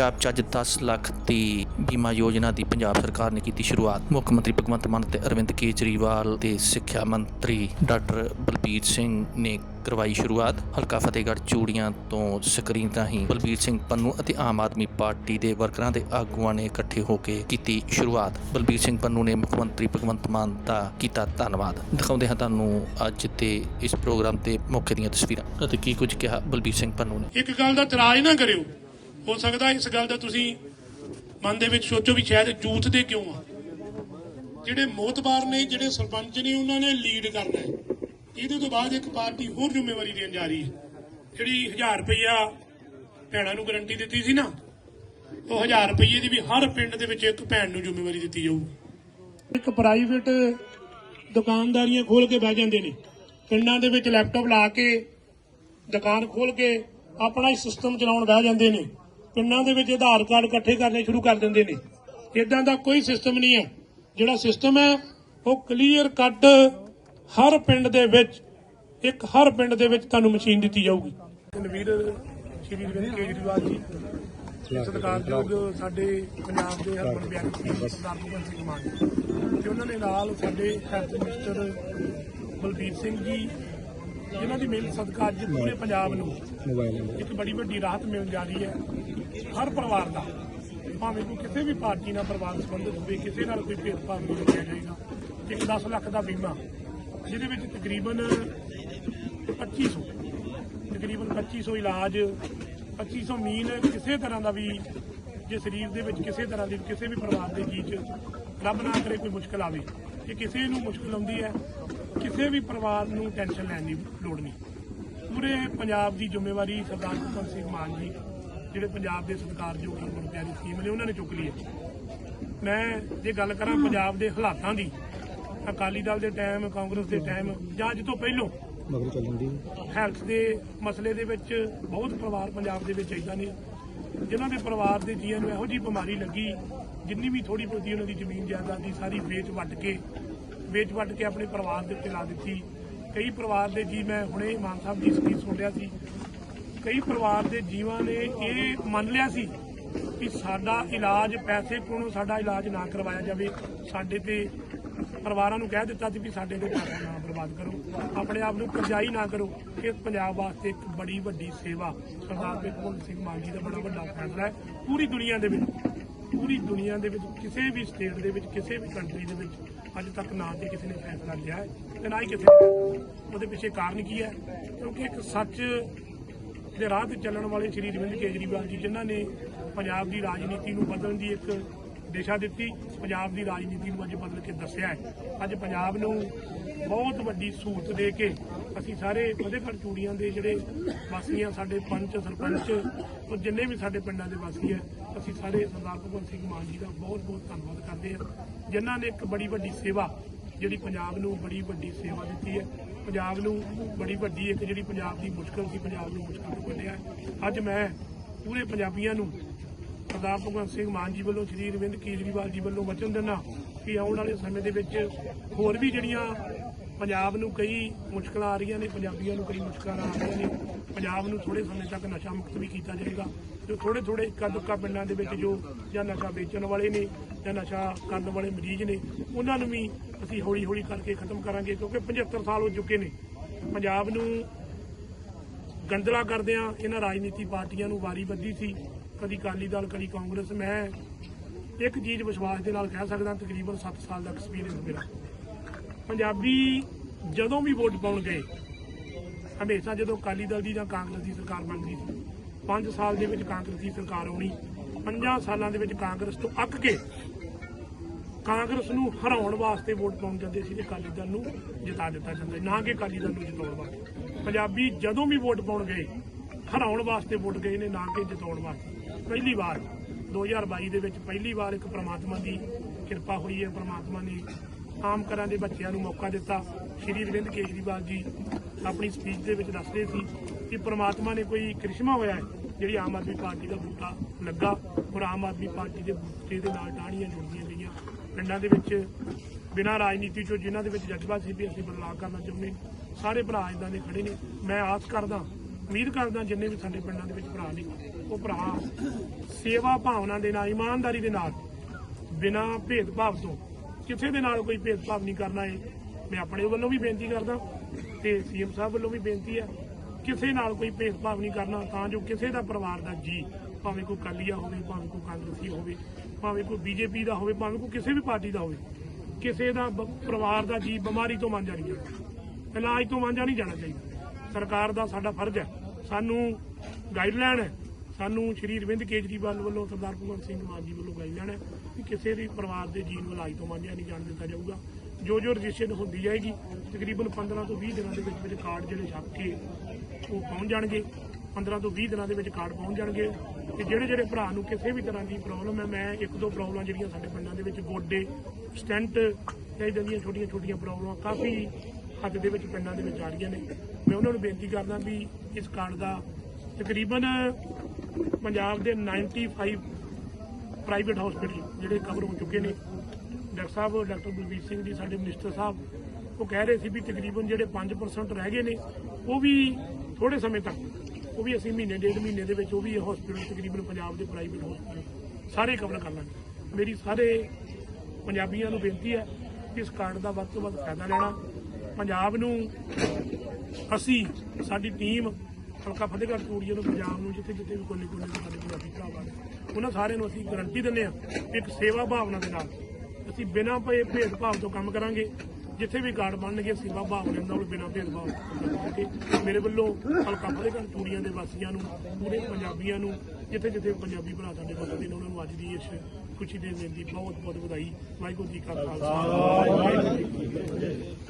ਪੰਜਾਬ 'ਚ ਅੱਜ 10 ਲੱਖ ਦੀ ਬੀਮਾ ਯੋਜਨਾ ਦੀ ਪੰਜਾਬ ਸਰਕਾਰ ਨੇ ਕੀਤੀ ਸ਼ੁਰੂਆਤ। ਮੁੱਖ ਮੰਤਰੀ ਭਗਵੰਤ ਮਾਨ ਤੇ ਅਰਵਿੰਦ ਕੇਜਰੀਵਾਲ ਤੇ ਸਿੱਖਿਆ ਮੰਤਰੀ ਡਾਕਟਰ ਬਲਬੀਰ ਸਿੰਘ ਨੇ ਕਰਵਾਈ ਸ਼ੁਰੂਆਤ। ਹਲਕਾ ਫਤਿਹਗੜ੍ਹ ਚੂੜੀਆਂ ਤੋਂ ਸਕਰੀਨ ਰਾਹੀਂ ਬਲਬੀਰ ਸਿੰਘ ਪੰਨੂ ਅਤੇ ਆਮ ਆਦਮੀ ਪਾਰਟੀ ਦੇ ਵਰਕਰਾਂ ਦੇ ਆਗੂਆਂ ਨੇ ਇਕੱਠੇ ਹੋ ਕੇ ਕੀਤੀ ਸ਼ੁਰੂਆਤ। ਬਲਬੀਰ ਸਿੰਘ ਪੰਨੂ ਨੇ ਮੁੱਖ ਮੰਤਰੀ ਭਗਵੰਤ ਮਾਨ ਦਾ ਕੀਤਾ ਧੰਨਵਾਦ। ਦਿਖਾਉਂਦੇ ਹਾਂ ਤੁਹਾਨੂੰ ਅੱਜ ਦੇ ਇਸ ਪ੍ਰੋਗਰਾਮ ਤੇ ਮੌਕੇ ਦੀਆਂ ਤਸਵੀਰਾਂ। ਅਤੇ ਕੀ ਕੁਝ ਕਿਹਾ ਬਲਬੀਰ ਸਿੰਘ ਪੰਨੂ ਨੇ? ਇੱਕ ਗੱਲ ਦਾ ਇਤਰਾਜ਼ ਨਾ ਕਰਿਓ। ਹੋ ਸਕਦਾ ਇਸ ਗੱਲ ਦਾ ਤੁਸੀਂ ਮਨ ਦੇ ਵਿੱਚ ਸੋਚੋ ਵੀ ਸ਼ਾਇਦ ਯੂਥ ਦੇ ਕਿਉਂ ਆ? ਜਿਹੜੇ ਮੋਤਬਾਰ ਨੇ, ਜਿਹੜੇ ਸਰਪੰਚ ਨੇ, ਉਹਨਾਂ ਨੇ ਲੀਡ ਕਰਨਾ ਹੈ। ਇਹਦੇ ਤੋਂ ਬਾਅਦ ਇੱਕ ਪਾਰਟੀ ਹੋਰ ਜ਼ਿੰਮੇਵਾਰੀ ਦੇਣ ਜਾ ਰਹੀ ਹੈ। ਜਿਹੜੀ 1000 ਰੁਪਈਆ ਭੈਣਾਂ ਨੂੰ ਗਰੰਟੀ ਦਿੱਤੀ ਸੀ ਨਾ, ਉਹ 1000 ਰੁਪਈਏ ਦੀ ਵੀ ਹਰ ਪਿੰਡ ਦੇ ਵਿੱਚ ਇੱਕ ਭੈਣ ਨੂੰ ਜ਼ਿੰਮੇਵਾਰੀ ਦਿੱਤੀ ਜਾਊ। ਇੱਕ ਪ੍ਰਾਈਵੇਟ ਦੁਕਾਨਦਾਰੀਆਂ ਖੋਲ ਕੇ ਬਹਿ ਜਾਂਦੇ ਨੇ। ਪਿੰਡਾਂ ਦੇ ਵਿੱਚ ਲੈਪਟਾਪ ਲਾ ਕੇ ਦੁਕਾਨ ਖੋਲ ਕੇ ਆਪਣਾ ਹੀ ਸਿਸਟਮ ਚਲਾਉਣ ਬਹਿ ਜਾਂਦੇ ਨੇ। ਪਿੰਡਾਂ ਦੇ ਵਿੱਚ ਆਧਾਰ ਕਾਰਡ ਇਕੱਠੇ ਕਰਨੇ ਸ਼ੁਰੂ ਕਰ ਦਿੰਦੇ ਨੇ। ਇਦਾਂ ਦਾ ਕੋਈ ਸਿਸਟਮ ਨਹੀਂ ਹੈ। ਜਿਹੜਾ ਸਿਸਟਮ ਹੈ ਉਹ ਕਲੀਅਰ ਕੱਟ ਹਰ ਪਿੰਡ ਦੇ ਵਿੱਚ ਇੱਕ ਹਰ ਪਿੰਡ ਦੇ ਵਿੱਚ ਤੁਹਾਨੂੰ ਮਸ਼ੀਨ ਦਿੱਤੀ ਜਾਊਗੀ। ਨਵੀਰ ਸ਼੍ਰੀ ਅਰਵਿੰਦ ਕੇਜਰੀਵਾਲ ਜੀ ਸਤਿਕਾਰਯੋਗ ਸਾਡੇ ਪੰਜਾਬ ਦੇ ਹਰਮਨ ਸੀ ਸਰਦਾਰ ਭਗਵੰਤ ਸਿੰਘ ਮਾਨ ਜੀ। ਤੇ ਉਹਨਾਂ ਦੇ ਨਾਲ ਸਾਡੇ ਹੈਲਥ ਮਿਨਿਸਟਰ ਬਲਬੀਰ ਸਿੰਘ ਜੀ ਜਿਨ੍ਹਾਂ ਦੀ ਮਿਹਨਤ ਸਦਕਾ ਅੱਜ ਪੂਰੇ ਪੰਜਾਬ ਨੂੰ ਇੱਕ ਬੜੀ ਵੱਡੀ ਰਾਹਤ ਮਿਲਣ ਜਾ ਰਹੀ ਹੈ। ਹਰ ਪਰਿਵਾਰ ਦਾ। ਭਾਵੇਂ ਕੋਈ ਕਿਸੇ ਵੀ ਪਾਰਟੀ ਨਾਲ ਪਰਿਵਾਰ ਸੰਬੰਧਿਤ ਹੋਵੇ, ਕਿਸੇ ਨਾਲ ਕੋਈ ਭੇਦਭਾਵ ਨਹੀਂ ਕੀਤਾ ਜਾਏਗਾ। ਇੱਕ 10 ਲੱਖ ਦਾ ਬੀਮਾ, ਜਿਹਦੇ ਵਿੱਚ ਤਕਰੀਬਨ 2500 ਤਕਰੀਬਨ 2500 ਇਲਾਜ 2500 ਮੀਨ ਕਿਸੇ ਤਰ੍ਹਾਂ ਦਾ ਵੀ ਜੇ ਸਰੀਰ ਦੇ ਵਿੱਚ ਕਿਸੇ ਤਰ੍ਹਾਂ ਦੀ ਕਿਸੇ ਵੀ ਪਰਿਵਾਰ ਦੇ ਜੀਅ 'ਚ ਰੱਬ ਨਾ ਕਰੇ ਕੋਈ ਮੁਸ਼ਕਲ ਆਵੇ ਜੇ ਕਿਸੇ ਨੂੰ ਮੁਸ਼ਕਲ ਆਉਂਦੀ ਹੈ, ਕਿਸੇ ਵੀ ਪਰਿਵਾਰ ਨੂੰ ਟੈਨਸ਼ਨ ਲੈਣ ਦੀ ਲੋੜ ਨਹੀਂ। ਪੂਰੇ ਪੰਜਾਬ ਦੀ ਜ਼ਿੰਮੇਵਾਰੀ ਸਰਦਾਰ ਭਗਵੰਤ ਸਿੰਘ ਮਾਨ ਜੀ ਜਿਹੜੇ ਪੰਜਾਬ ਦੇ ਸਤਿਕਾਰਯੋਗ ਹਰਮਨ ਪਿਆਰੀ ਸਕੀਮ ਨੇ ਉਹਨਾਂ ਨੇ ਚੁੱਕ ਲਈ ਹੈ। ਮੈਂ ਜੇ ਗੱਲ ਕਰਾਂ ਪੰਜਾਬ ਦੇ ਹਾਲਾਤਾਂ ਦੀ ਅਕਾਲੀ ਦਲ ਦੇ ਟਾਈਮ ਕਾਂਗਰਸ ਦੇ ਟਾਈਮ ਜਾਂ ਤੋਂ ਪਹਿਲਾਂ ਮਗਰ ਚੱਲ ਜਾਂਦੀ ਹੈਲਥ ਦੇ ਮਸਲੇ ਦੇ ਵਿੱਚ ਬਹੁਤ ਪਰਿਵਾਰ ਪੰਜਾਬ ਦੇ ਵਿੱਚ ਇਦਾਂ ਨੇ ਜਿਨ੍ਹਾਂ ਦੇ ਪਰਿਵਾਰ ਦੇ ਜੀਆਂ ਨੂੰ ਇਹੋ ਜਿਹੀ ਬਿਮਾਰੀ ਲੱਗੀ ਜਿੰਨੀ ਵੀ ਥੋੜੀ ਬਹੁਤੀ ਉਹਨਾਂ ਦੀ ਜ਼ਮੀਨ ਜਾਇਦਾਦ ਦੀ ਸਾਰੀ ਵੇਚ ਵੱਟ ਕੇ ਵੇਚ ਵੱਟ ਕੇ ਆਪਣੇ ਪਰਿਵਾਰ ਦੇ ਉੱਤੇ ਲਾ ਦਿੱਤੀ। ਕਈ ਪਰਿਵਾਰ ਦੇ ਜੀ ਮੈਂ ਹੁਣੇ ਮਾਨ ਸਾਹਿਬ ਦੀ ਸਪੀਚ ਸੁਣ ਰਿਹਾ ਸੀ ਕਈ ਪਰਿਵਾਰ ਦੇ ਜੀਵਾਂ ਨੇ ਇਹ ਮੰਨ ਲਿਆ ਸੀ ਕਿ ਸਾਡਾ ਇਲਾਜ, ਪੈਸੇ ਕੋਲੋਂ ਸਾਡਾ ਇਲਾਜ ਨਾ ਕਰਵਾਇਆ ਜਾਵੇ। ਸਾਡੇ ਤੇ ਪਰਿਵਾਰਾਂ ਨੂੰ ਕਹਿ ਦਿੱਤਾ ਸੀ ਵੀ ਸਾਡੇ ਤੇ ਪੈਸਾ ਨਾ ਬਰਬਾਦ ਕਰੋ। ਆਪਣੇ ਆਪ ਨੂੰ ਕਰਜ਼ਾਈ ਨਾ ਕਰੋ। ਇਹ ਪੰਜਾਬ ਵਾਸਤੇ ਇੱਕ ਬੜੀ ਵੱਡੀ ਸੇਵਾ। ਸਰਦਾਰ ਭਗਵੰਤ ਸਿੰਘ ਮਾਨ ਜੀ ਦਾ ਬੜਾ ਵੱਡਾ ਫੈਸਲਾ ਹੈ। ਪੂਰੀ ਦੁਨੀਆ ਦੇ ਵਿੱਚ, ਪੂਰੀ ਦੁਨੀਆ ਦੇ ਵਿੱਚ, ਕਿਸੇ ਵੀ ਸਟੇਟ ਦੇ ਵਿੱਚ, ਕਿਸੇ ਵੀ ਕੰਟਰੀ ਦੇ ਵਿੱਚ ਅੱਜ ਤੱਕ ਨਾ ਤੇ ਕਿਸੇ ਨੇ ਫੈਸਲਾ ਲਿਆ ਹੈ ਤੇ ਨਾ ਹੀ ਕਿਸੇ ਨੇ ਉਹਦੇ ਪਿੱਛੇ ਕਾਰਨ ਕੀ ਹੈ? ਕਿਉਂਕਿ ਇੱਕ ਸੱਚ ਦੇ ਰਾਹ ਤੇ ਚੱਲਣ ਵਾਲੇ ਸ਼੍ਰੀ ਅਰਵਿੰਦ ਕੇਜਰੀਵਾਲ ਜੀ, ਜਿਨ੍ਹਾਂ ਨੇ ਪੰਜਾਬ ਦੀ ਰਾਜਨੀਤੀ ਨੂੰ ਬਦਲਣ ਦੀ ਇੱਕ ਦਿਸ਼ਾ ਦਿੱਤੀ, ਪੰਜਾਬ ਦੀ ਰਾਜਨੀਤੀ ਨੂੰ ਅੱਜ ਬਦਲ ਕੇ ਦੱਸਿਆ ਹੈ। ਅੱਜ ਪੰਜਾਬ ਨੂੰ ਬਹੁਤ ਵੱਡੀ ਸਹੂਲਤ ਦੇ ਕੇ ਅਸੀਂ ਸਾਰੇ ਫਤਿਹਗੜ੍ਹ ਚੂੜੀਆਂ ਦੇ ਜਿਹੜੇ ਵਾਸੀਆਂ ਸਾਡੇ ਪੰਚ, ਸਰਪੰਚ, ਉਹ ਜਿੰਨੇ ਵੀ ਸਾਡੇ ਪਿੰਡਾਂ ਦੇ ਵਾਸੀ ਹੈ ਅਸੀਂ ਸਾਰੇ ਸਰਦਾਰ ਭਗਵੰਤ ਸਿੰਘ ਮਾਨ ਜੀ ਦਾ ਬਹੁਤ ਬਹੁਤ ਧੰਨਵਾਦ ਕਰਦੇ ਹਾਂ, ਜਿਨ੍ਹਾਂ ਨੇ ਇੱਕ ਬੜੀ ਵੱਡੀ ਸੇਵਾ ਜਿਹੜੀ ਪੰਜਾਬ ਨੂੰ ਬੜੀ ਵੱਡੀ ਸੇਵਾ ਦਿੱਤੀ ਹੈ, ਪੰਜਾਬ ਨੂੰ ਬੜੀ ਵੱਡੀ ਇੱਕ ਜਿਹੜੀ ਪੰਜਾਬ ਦੀ ਮੁਸ਼ਕਲ ਸੀ, ਪੰਜਾਬ ਨੂੰ ਮੁਸ਼ਕਲ ਤੋਂ ਕੱਢਿਆ ਅੱਜ ਮੈਂ ਪੂਰੇ ਪੰਜਾਬੀਆਂ ਨੂੰ ਸਰਦਾਰ ਭਗਵੰਤ ਸਿੰਘ ਮਾਨ ਜੀ ਵੱਲੋਂ, ਸ਼੍ਰੀ ਅਰਵਿੰਦ ਕੇਜਰੀਵਾਲ ਜੀ ਵੱਲੋਂ ਵਚਨ ਦਿੰਦਾ ਕਿ ਆਉਣ ਵਾਲੇ ਸਮੇਂ ਦੇ ਵਿੱਚ ਹੋਰ ਵੀ ਜਿਹੜੀਆਂ ਪੰਜਾਬ ਨੂੰ ਕਈ ਮੁਸ਼ਕਲਾਂ ਆ ਰਹੀਆਂ ਨੇ, ਪੰਜਾਬੀਆਂ ਨੂੰ ਕਈ ਮੁਸ਼ਕਲਾਂ ਆ ਰਹੀਆਂ ਨੇ। ਪੰਜਾਬ ਨੂੰ ਥੋੜੇ ਸਮੇਂ ਤੱਕ ਨਸ਼ਾ ਮੁਕਤ ਵੀ ਕੀਤਾ ਜਾਏਗਾ। ਜੋ ਥੋੜੇ ਥੋੜੇ ਇੱਕਾ ਦੁੱਕਾ ਪਿੰਡਾਂ ਦੇ ਵਿੱਚ ਜੋ ਜਾਂ ਨਸ਼ਾ ਵੇਚਣ ਵਾਲੇ ਨੇ ਜਾਂ ਨਸ਼ਾ ਕਰਨ ਵਾਲੇ ਮਰੀਜ਼ ਨੇ, ਉਹਨਾਂ ਨੂੰ ਵੀ ਅਸੀਂ ਹੌਲੀ ਹੌਲੀ ਕਰਕੇ ਖਤਮ ਕਰਾਂਗੇ, ਕਿਉਂਕਿ 75 ਸਾਲ ਹੋ ਚੁੱਕੇ ਨੇ। ਪੰਜਾਬ ਨੂੰ ਗੰਦਲਾ ਕਰਦਿਆਂ ਇਹਨਾਂ ਰਾਜਨੀਤੀ ਪਾਰਟੀਆਂ ਨੂੰ ਵਾਰੀ ਬੱਧੀ ਸੀ। ਕਦੀ ਅਕਾਲੀ ਦਲ, ਕਦੀ ਕਾਂਗਰਸ। ਮੈਂ ਇੱਕ ਚੀਜ਼ ਵਿਸ਼ਵਾਸ ਦੇ ਨਾਲ ਕਹਿ ਸਕਦਾ, ਤਕਰੀਬਨ 7 ਸਾਲ ਦਾ ਐਕਸਪੀਰੀਅੰਸ ਮੇਰਾ। ਪੰਜਾਬੀ ਜਦੋਂ ਵੀ ਵੋਟ ਪਾਉਣ ਗਏ, ਹਮੇਸ਼ਾ ਜਦੋਂ ਅਕਾਲੀ ਦਲ ਦੀ ਜਾਂ ਕਾਂਗਰਸ ਦੀ ਸਰਕਾਰ ਬਣਦੀ ਸੀ 5 ਸਾਲ ਦੇ ਵਿੱਚ ਕਾਂਗਰਸ ਦੀ ਸਰਕਾਰ ਆਉਣੀ 5 ਸਾਲਾਂ ਦੇ ਵਿੱਚ ਕਾਂਗਰਸ ਤੋਂ ਅੱਕ ਕੇ ਕਾਂਗਰਸ ਨੂੰ ਹਰਾਉਣ ਵਾਸਤੇ ਵੋਟ ਪਾਉਣ ਜਾਂਦੇ ਸੀ ਤੇ ਅਕਾਲੀ ਦਲ ਨੂੰ ਜਿਤਾ ਦਿੱਤਾ ਜਾਂਦਾ ਨਾ ਕਿ ਅਕਾਲੀ ਦਲ ਨੂੰ ਜਿਤਾਉਣ ਵਾਸਤੇ। ਪੰਜਾਬੀ ਜਦੋਂ ਵੀ ਵੋਟ ਪਾਉਣ ਗਏ, ਹਰਾਉਣ ਵਾਸਤੇ ਵੋਟ ਗਏ ਨੇ, ਨਾ ਕਿ ਜਿਤਾਉਣ ਵਾਸਤੇ। ਪਹਿਲੀ ਵਾਰ 2022 ਦੇ ਵਿੱਚ ਪਹਿਲੀ ਵਾਰ ਇੱਕ ਪ੍ਰਮਾਤਮਾ ਦੀ ਕਿਰਪਾ ਹੋਈ ਹੈ, ਪ੍ਰਮਾਤਮਾ ਨੇ ਆਮ ਘਰਾਂ ਦੇ ਬੱਚਿਆਂ ਨੂੰ ਮੌਕਾ ਦਿੱਤਾ। ਸ਼੍ਰੀ ਅਰਵਿੰਦ ਕੇਜਰੀਵਾਲ ਜੀ ਆਪਣੀ ਸਪੀਚ ਦੇ ਵਿੱਚ ਦੱਸਦੇ ਸੀ ਕਿ ਪ੍ਰਮਾਤਮਾ ਨੇ ਕੋਈ ਕ੍ਰਿਸ਼ਮਾ ਹੋਇਆ ਹੈ, ਜਿਹੜੀ ਆਮ ਆਦਮੀ ਪਾਰਟੀ ਦਾ ਬੂਟਾ ਲੱਗਾ ਔਰ ਆਮ ਆਦਮੀ ਪਾਰਟੀ ਦੇ ਬੂਟੇ ਦੇ ਨਾਲ ਟਾਹਣੀਆਂ ਜੁੜਦੀਆਂ ਗਈਆਂ। ਪਿੰਡਾਂ ਦੇ ਵਿੱਚ ਬਿਨਾਂ ਰਾਜਨੀਤੀ ਚੋਂ ਜਿਨ੍ਹਾਂ ਦੇ ਵਿੱਚ ਜਜ਼ਬਾ ਸੀ ਵੀ ਅਸੀਂ ਬਦਲਾਅ ਕਰਨਾ ਚਾਹੁੰਦੇ ਸਾਰੇ ਭਰਾ ਇਦਾਂ ਦੇ ਖੜੇ ਨੇ। ਮੈਂ ਆਸ ਕਰਦਾ, ਉਮੀਦ ਕਰਦਾ ਜਿੰਨੇ ਵੀ ਸਾਡੇ ਪਿੰਡਾਂ ਦੇ ਵਿੱਚ ਭਰਾ ਨੇ, ਉਹ ਭਰਾ ਸੇਵਾ ਭਾਵਨਾ ਦੇ ਨਾਲ, ਇਮਾਨਦਾਰੀ ਦੇ ਨਾਲ, ਬਿਨਾਂ ਭੇਦਭਾਵ ਤੋਂ ਕਿਸੇ ਦੇ ਨਾਲ ਕੋਈ ਭੇਦਭਾਵ ਨਹੀਂ ਕਰਨਾ ਹੈ ਮੈਂ ਆਪਣੇ ਵੱਲੋਂ ਵੀ ਬੇਨਤੀ ਕਰਦਾ ਤੇ ਸੀਐਮ ਸਾਹਿਬ ਵੱਲੋਂ ਵੀ ਬੇਨਤੀ ਹੈ, ਕਿਸੇ ਨਾਲ ਕੋਈ ਭੇਦਭਾਵ ਨਹੀਂ ਕਰਨਾ, ਤਾਂ ਜੋ ਕਿਸੇ ਦਾ ਪਰਿਵਾਰ ਦਾ ਜੀ, ਭਾਵੇਂ ਕੋਈ ਕਾਲੀਆ ਹੋਵੇ, ਭਾਵੇਂ ਕੋਈ ਕਾਂਗਰਸੀ ਹੋਵੇ, ਭਾਵੇਂ ਕੋਈ ਬੀਜੇਪੀ ਦਾ ਹੋਵੇ, ਭਾਵੇਂ ਕੋਈ ਕਿਸੇ ਵੀ ਪਾਰਟੀ ਦਾ ਹੋਵੇ, ਕਿਸੇ ਦਾ ਪਰਿਵਾਰ ਦਾ ਜੀ ਬਿਮਾਰੀ ਤੋਂ ਵਾਂਝਾ ਨਹੀਂ ਜਾਣਾ। ਇਲਾਜ ਤੋਂ ਵਾਂਝਾ ਨਹੀਂ ਜਾਣਾ ਚਾਹੀਦਾ। ਸਰਕਾਰ ਦਾ ਸਾਡਾ ਫਰਜ਼ ਹੈ। ਸਾਨੂੰ ਗਾਈਡਲਾਈਨ ਹੈ ਸਾਨੂੰ ਸ਼੍ਰੀ ਅਰਵਿੰਦ ਕੇਜਰੀਵਾਲ ਵੱਲੋਂ ਸਰਦਾਰ ਭਗਵੰਤ ਸਿੰਘ ਮਾਨ ਜੀ ਵੱਲੋਂ ਗਾਈ ਹੈ ਕਿ ਕਿਸੇ ਵੀ ਪਰਿਵਾਰ ਦੇ ਜੀਵ ਨੂੰ ਇਲਾਜ ਤੋਂ ਵਾਂਝਾ ਨਹੀਂ ਜਾਣ ਦਿੱਤਾ ਜਾਊਗਾ। ਜੋ ਜੋ ਰਜਿਸਟ੍ਰੇਸ਼ਨ ਹੁੰਦੀ ਜਾਏਗੀ, ਤਕਰੀਬਨ 15 ਤੋਂ 20 ਦਿਨਾਂ ਦੇ ਵਿੱਚ ਵਿੱਚ ਕਾਰਡ ਜਿਹੜੇ ਛਪ ਕੇ ਉਹ ਪਹੁੰਚ ਜਾਣਗੇ। 15 ਤੋਂ 20 ਦਿਨਾਂ ਦੇ ਵਿੱਚ ਕਾਰਡ ਪਹੁੰਚ ਜਾਣਗੇ ਤੇ ਜਿਹੜੇ ਜਿਹੜੇ ਭਰਾ ਨੂੰ ਕਿਸੇ ਵੀ ਤਰ੍ਹਾਂ ਦੀ ਪ੍ਰੋਬਲਮ ਹੈ, ਮੈਂ ਇੱਕ ਦੋ ਪ੍ਰੋਬਲਮਾਂ ਜਿਹੜੀਆਂ ਸਾਡੇ ਪਿੰਡਾਂ ਦੇ ਵਿੱਚ ਗੋਡੇ ਸਟੈਂਟ ਤੇ ਇਦਾਂ ਦੀਆਂ ਛੋਟੀਆਂ ਛੋਟੀਆਂ ਪ੍ਰੋਬਲਮਾਂ ਕਾਫੀ ਹੱਦ ਦੇ ਵਿੱਚ ਪਿੰਡਾਂ ਦੇ ਵਿੱਚ ਆ ਰਹੀਆਂ ਨੇ। ਮੈਂ ਉਹਨਾਂ ਨੂੰ ਬੇਨਤੀ ਕਰਦਾ ਵੀ ਇਸ ਕਾਰਡ ਦਾ ਤਕਰੀਬਨ ਪੰਜਾਬ ਦੇ 95 ਪ੍ਰਾਈਵੇਟ ਹਸਪੀਟਲ ਜਿਹੜੇ ਕਵਰ ਹੋ ਚੁੱਕੇ ਨੇ। ਡਾਕਟਰ ਸਾਹਿਬ, ਡਾਕਟਰ ਬਲਬੀਰ ਸਿੰਘ ਜੀ, ਸਾਡੇ ਮਿਨਿਸਟਰ ਸਾਹਿਬ, ਉਹ ਕਹਿ ਰਹੇ ਸੀ ਵੀ ਤਕਰੀਬਨ ਜਿਹੜੇ 5% ਰਹਿ ਗਏ ਨੇ, ਉਹ ਵੀ ਥੋੜੇ ਸਮੇਂ ਤੱਕ, ਉਹ ਵੀ ਅਸੀਂ ਮਹੀਨੇ, ਡੇਢ ਮਹੀਨੇ ਦੇ ਵਿੱਚ ਉਹ ਵੀ ਹਸਪੀਟਲ ਤਕਰੀਬਨ ਪੰਜਾਬ ਦੇ ਪ੍ਰਾਈਵੇਟ ਹਸਪੀਟਲ ਸਾਰੇ ਕਵਰ ਕਰ ਲਾਂਗੇ। ਮੇਰੀ ਸਾਰੇ ਪੰਜਾਬੀਆਂ ਨੂੰ ਬੇਨਤੀ ਹੈ ਕਿ ਇਸ ਕਾਰਡ ਦਾ ਵੱਧ ਤੋਂ ਵੱਧ ਫਾਇਦਾ ਲੈਣਾ। ਪੰਜਾਬ ਨੂੰ ਅਸੀਂ, ਸਾਡੀ ਟੀਮ ਹਲਕਾ ਫਤਿਹਗੜ੍ਹ ਚੂੜੀਆਂ ਨੂੰ, ਪੰਜਾਬ ਨੂੰ, ਜਿੱਥੇ ਜਿੱਥੇ ਵੀ ਕੋਨੇ ਕੋਨੇ ਦੇ ਸਾਡੇ ਪੰਜਾਬੀ ਭਰਾ ਨੇ, ਉਹਨਾਂ ਸਾਰਿਆਂ ਨੂੰ ਅਸੀਂ ਗਰੰਟੀ ਦਿੰਦੇ ਹਾਂ ਕਿ ਇੱਕ ਸੇਵਾ ਭਾਵਨਾ ਦੇ ਨਾਲ ਅਸੀਂ ਬਿਨਾਂ ਭੇ ਭੇਦਭਾਵ ਤੋਂ ਕੰਮ ਕਰਾਂਗੇ, ਜਿੱਥੇ ਵੀ ਕਾਰਡ ਬਣਨਗੇ ਸੇਵਾ ਭਾਵਨਾ ਨਾਲ ਬਿਨਾਂ ਭੇਦਭਾਵ ਤੋਂ ਕੰਮ ਮੇਰੇ ਵੱਲੋਂ ਹਲਕਾ ਫਤਿਹਗੜ੍ਹ ਚੂੜੀਆਂ ਦੇ ਵਾਸੀਆਂ ਨੂੰ, ਪੂਰੇ ਪੰਜਾਬੀਆਂ ਨੂੰ, ਜਿੱਥੇ ਜਿੱਥੇ ਪੰਜਾਬੀ ਭਰਾ ਸਾਡੇ ਵਸਦੇ ਨੇ, ਉਹਨਾਂ ਨੂੰ ਅੱਜ ਦੀ ਇਸ ਖੁਸ਼ੀ ਦੇ ਦਿਨ ਦੀ ਬਹੁਤ ਬਹੁਤ ਵਧਾਈ। ਵਾਹਿਗੁਰੂ ਜੀ ਕਾ ਖਾਲਸਾ। ਵਾਹਿਗੁਰੂ ਜੀ ਕੀ ਫਤਿਹ।